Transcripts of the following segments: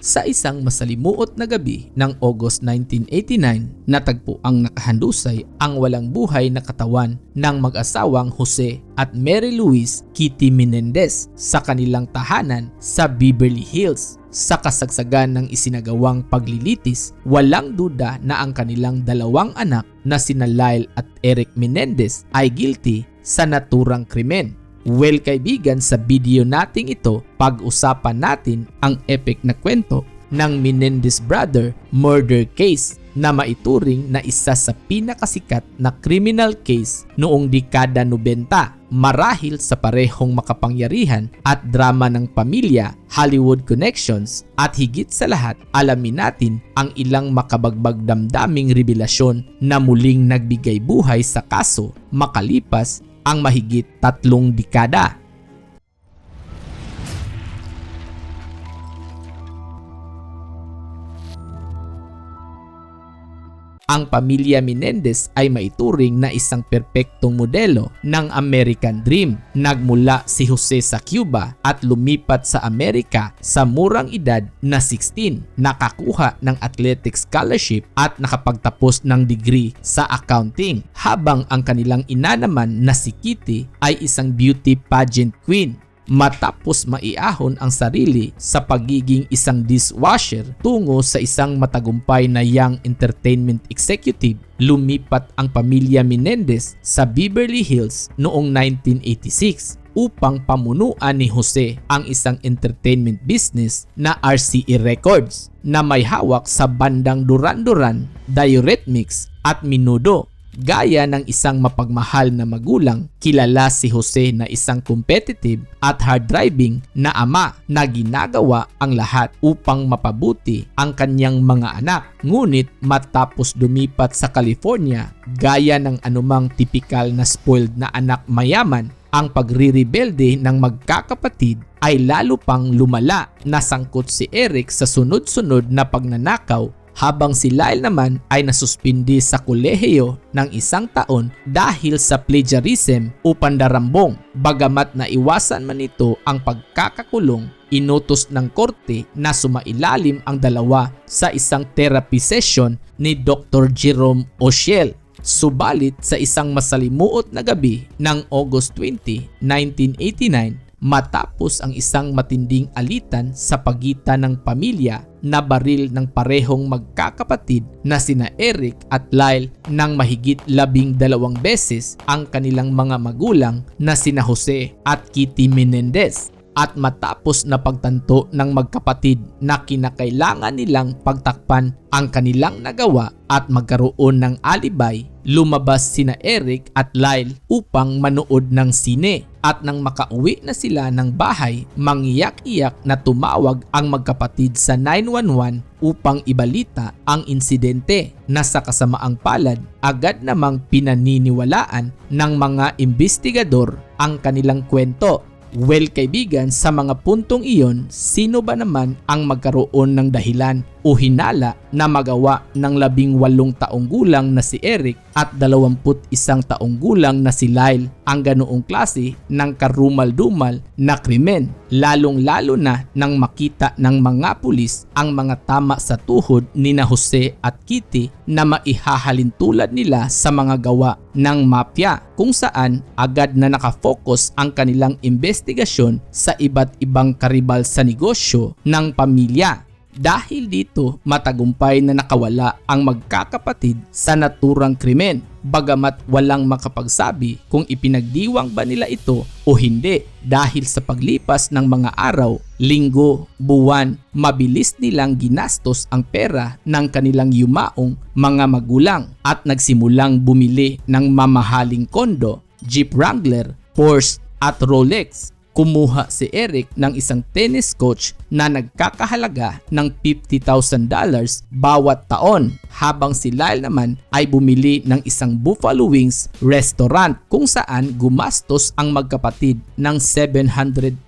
Sa isang masalimuot na gabi ng August 1989, natagpo ang nakahandusay ang walang buhay na katawan ng mag-asawang Jose at Mary Louise Kitty Menendez sa kanilang tahanan sa Beverly Hills. Sa kasagsagan ng isinagawang paglilitis, walang duda na ang kanilang dalawang anak na sina Lyle at Eric Menendez ay guilty sa naturang krimen. Well kaibigan sa video nating ito, pag-usapan natin ang epic na kwento ng Menendez brother murder case na maituring na isa sa pinakasikat na criminal case noong dekada 90 marahil sa parehong makapangyarihan at drama ng pamilya, Hollywood connections. At higit sa lahat alamin natin ang ilang makabagbag damdaming revelasyon na muling nagbigay buhay sa kaso makalipas ang mahigit tatlong dekada. Ang pamilya Menendez ay maituring na isang perpektong modelo ng American Dream. Nagmula si Jose sa Cuba at lumipat sa Amerika sa murang edad na 16. Nakakuha ng athletic scholarship at nakapagtapos ng degree sa accounting. Habang ang kanilang ina naman na si Kitty ay isang beauty pageant queen matapos maiahon ang sarili sa pagiging isang dishwasher tungo sa isang matagumpay na young entertainment executive, lumipat ang pamilya Menendez sa Beverly Hills noong 1986 upang pamunuan ni Jose ang isang entertainment business na RCE Records na may hawak sa bandang Duran Duran, Diurethmics at Minudo Gaya ng isang mapagmahal na magulang, kilala si Jose na isang competitive at hard-driving na ama na ginagawa ang lahat upang mapabuti ang kanyang mga anak. Ngunit matapos lumipat sa California, gaya ng anumang tipikal na spoiled na anak mayaman, ang pagrirebelde ng magkakapatid ay lalo pang lumala. Nasangkot si Eric sa sunod-sunod na pagnanakaw habang si Lyle naman ay nasuspindi sa kolehiyo ng isang taon dahil sa plagiarism o pandarambong. Bagamat na iwasan man ito ang pagkakakulong, inutos ng korte na sumailalim ang dalawa sa isang therapy session ni Dr. Jerome O'Shell Subalit sa isang masalimuot na gabi ng August 20, 1989, matapos ang isang matinding alitan sa pagitan ng pamilya na baril ng parehong magkakapatid na sina Eric at Lyle nang mahigit labing dalawang beses ang kanilang mga magulang na sina Jose at Kitty Menendez. At matapos na pagtanto ng magkapatid na kinakailangan nilang pagtakpan ang kanilang nagawa at magkaroon ng alibay, lumabas sina Eric at Lyle upang manood ng sine. At nang makauwi na sila ng bahay, mangiyak-iyak na tumawag ang magkapatid sa 911 upang ibalita ang insidente na sa kasamaang palad agad namang pinaniniwalaan ng mga investigador ang kanilang kwento Well kaibigan, sa mga puntong iyon, sino ba naman ang magkaroon ng dahilan o hinala na magawa ng labing walong taong gulang na si Eric at dalawamput isang taong gulang na si Lyle ang ganoong klase ng karumal-dumal na krimen lalong lalo na nang makita ng mga pulis ang mga tama sa tuhod ni na Jose at Kitty na maihahalin tulad nila sa mga gawa ng mafia kung saan agad na nakafocus ang kanilang investigasyon sa iba't ibang karibal sa negosyo ng pamilya. Dahil dito, matagumpay na nakawala ang magkakapatid sa naturang krimen bagamat walang makapagsabi kung ipinagdiwang ba nila ito o hindi dahil sa paglipas ng mga araw, linggo, buwan, mabilis nilang ginastos ang pera ng kanilang yumaong mga magulang at nagsimulang bumili ng mamahaling kondo, Jeep Wrangler, Porsche at Rolex kumuha si Eric ng isang tennis coach na nagkakahalaga ng $50,000 bawat taon habang si Lyle naman ay bumili ng isang Buffalo Wings restaurant kung saan gumastos ang magkapatid ng $700,000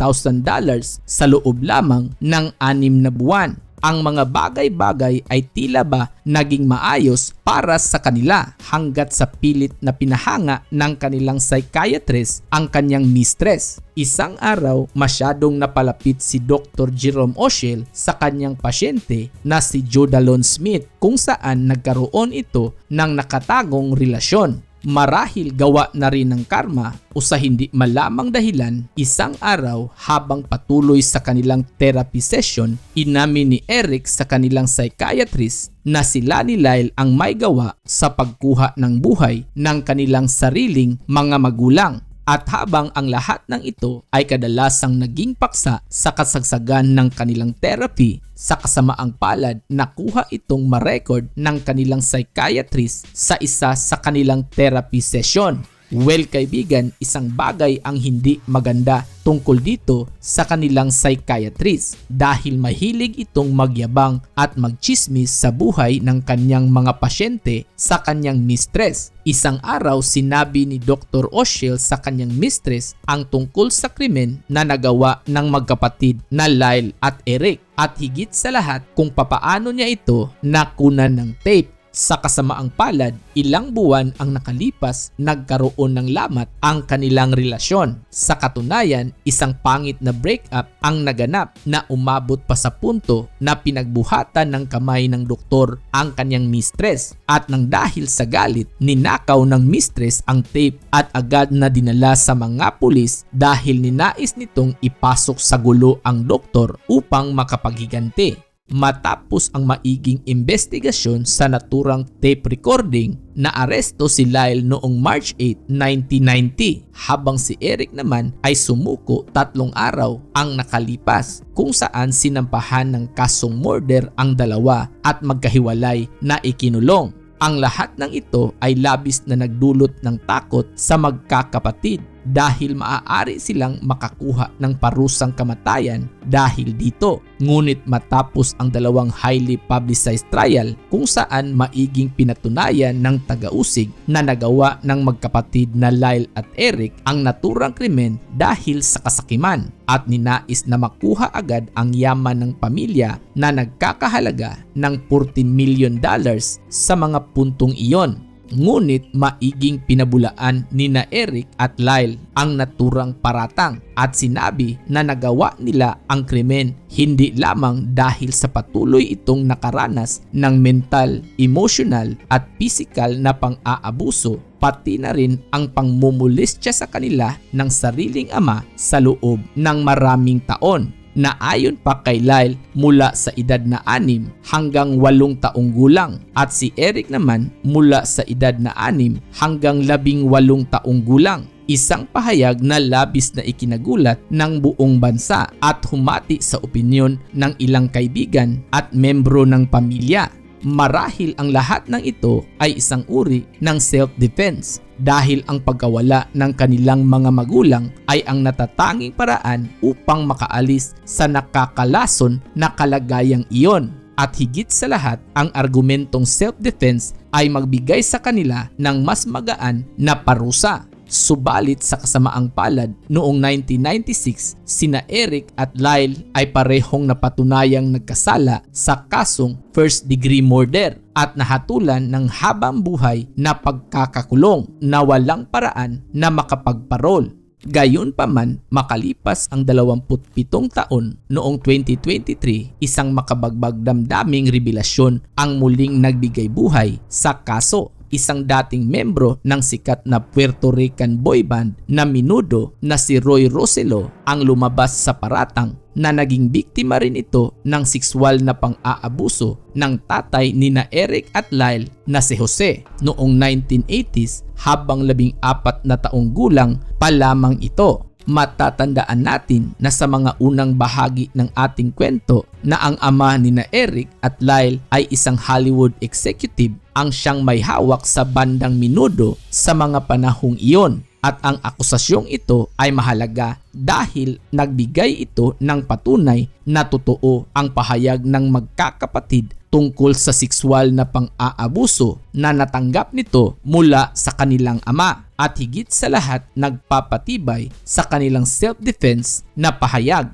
sa loob lamang ng anim na buwan ang mga bagay-bagay ay tila ba naging maayos para sa kanila hanggat sa pilit na pinahanga ng kanilang psychiatrist ang kanyang mistress. Isang araw, masyadong napalapit si Dr. Jerome Oshel sa kanyang pasyente na si Jodalon Smith kung saan nagkaroon ito ng nakatagong relasyon marahil gawa na rin ng karma o sa hindi malamang dahilan, isang araw habang patuloy sa kanilang therapy session, inamin ni Eric sa kanilang psychiatrist na sila ni Lyle ang may gawa sa pagkuha ng buhay ng kanilang sariling mga magulang. At habang ang lahat ng ito ay kadalasang naging paksa sa kasagsagan ng kanilang therapy, sa kasamaang palad nakuha itong ma-record ng kanilang psychiatrist sa isa sa kanilang therapy session. Well kaibigan, isang bagay ang hindi maganda tungkol dito sa kanilang psychiatrist dahil mahilig itong magyabang at magchismis sa buhay ng kanyang mga pasyente sa kanyang mistress. Isang araw sinabi ni Dr. Oshel sa kanyang mistress ang tungkol sa krimen na nagawa ng magkapatid na Lyle at Eric at higit sa lahat kung papaano niya ito nakunan ng tape sa kasamaang palad, ilang buwan ang nakalipas, nagkaroon ng lamat ang kanilang relasyon. Sa katunayan, isang pangit na breakup ang naganap na umabot pa sa punto na pinagbuhatan ng kamay ng doktor ang kanyang mistress at nang dahil sa galit, ninakaw ng mistress ang tape at agad na dinala sa mga pulis dahil ninais nitong ipasok sa gulo ang doktor upang makapaghiganti matapos ang maiging investigasyon sa naturang tape recording na aresto si Lyle noong March 8, 1990 habang si Eric naman ay sumuko tatlong araw ang nakalipas kung saan sinampahan ng kasong murder ang dalawa at magkahiwalay na ikinulong. Ang lahat ng ito ay labis na nagdulot ng takot sa magkakapatid dahil maaari silang makakuha ng parusang kamatayan dahil dito. Ngunit matapos ang dalawang highly publicized trial kung saan maiging pinatunayan ng taga-usig na nagawa ng magkapatid na Lyle at Eric ang naturang krimen dahil sa kasakiman at ninais na makuha agad ang yaman ng pamilya na nagkakahalaga ng 14 million dollars sa mga puntong iyon Ngunit maiging pinabulaan ni na Eric at Lyle ang naturang paratang at sinabi na nagawa nila ang krimen hindi lamang dahil sa patuloy itong nakaranas ng mental, emotional at physical na pang-aabuso pati na rin ang pangmumulistya sa kanila ng sariling ama sa loob ng maraming taon na ayon pa kay Lyle mula sa edad na 6 hanggang 8 taong gulang. At si Eric naman mula sa edad na 6 hanggang 18 taong gulang. Isang pahayag na labis na ikinagulat ng buong bansa at humati sa opinyon ng ilang kaibigan at membro ng pamilya marahil ang lahat ng ito ay isang uri ng self-defense dahil ang pagkawala ng kanilang mga magulang ay ang natatanging paraan upang makaalis sa nakakalason na kalagayang iyon. At higit sa lahat, ang argumentong self-defense ay magbigay sa kanila ng mas magaan na parusa Subalit sa kasamaang palad, noong 1996, sina Eric at Lyle ay parehong napatunayang nagkasala sa kasong first degree murder at nahatulan ng habang buhay na pagkakakulong na walang paraan na makapagparol. Gayon pa man, makalipas ang 27 taon noong 2023, isang makabagbag damdaming revelasyon ang muling nagbigay buhay sa kaso isang dating membro ng sikat na Puerto Rican boy band na minudo na si Roy Roselo ang lumabas sa paratang na naging biktima rin ito ng sexual na pang-aabuso ng tatay ni na Eric at Lyle na si Jose noong 1980s habang labing apat na taong gulang pa lamang ito matatandaan natin na sa mga unang bahagi ng ating kwento na ang ama ni na Eric at Lyle ay isang Hollywood executive ang siyang may hawak sa bandang minudo sa mga panahong iyon. At ang akusasyong ito ay mahalaga dahil nagbigay ito ng patunay na totoo ang pahayag ng magkakapatid tungkol sa sexual na pang-aabuso na natanggap nito mula sa kanilang ama at higit sa lahat nagpapatibay sa kanilang self-defense na pahayag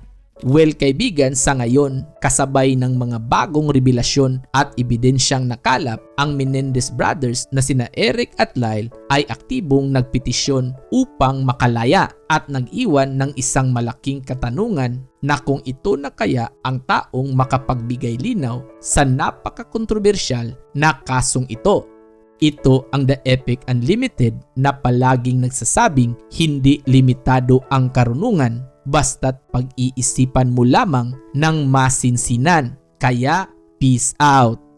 Well kaibigan sa ngayon, kasabay ng mga bagong revelasyon at ebidensyang nakalap, ang Menendez brothers na sina Eric at Lyle ay aktibong nagpetisyon upang makalaya at nag-iwan ng isang malaking katanungan na kung ito na kaya ang taong makapagbigay linaw sa napaka-kontrobersyal na kasong ito. Ito ang The Epic Unlimited na palaging nagsasabing hindi limitado ang karunungan basta't pag-iisipan mo lamang ng masinsinan. Kaya, peace out!